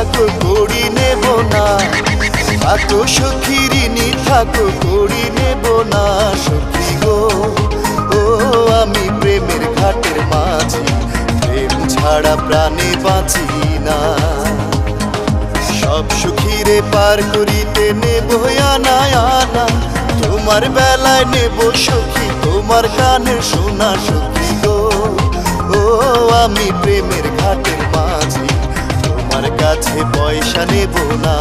থাকো করি নেব না। থাকো সখীরিনী থাকো করি নেব না। সখী গো, ও আমি প্রেমের ঘাটের মাঝি। প্রেম ছাড়া প্রাণে বাঁচি না। সব সুখীরে পার করিতে নেব আনা আনা। তোমার বেলায় নেব সখী, তোমার কানে শোনা সখী গো, ও আমি তোমার কাছে পয়সা নেব না।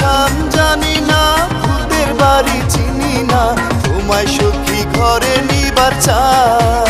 রাম জানি না ভূতের বাড়ি চিনি না। তোমায় সখী ঘরে নিবার চাই।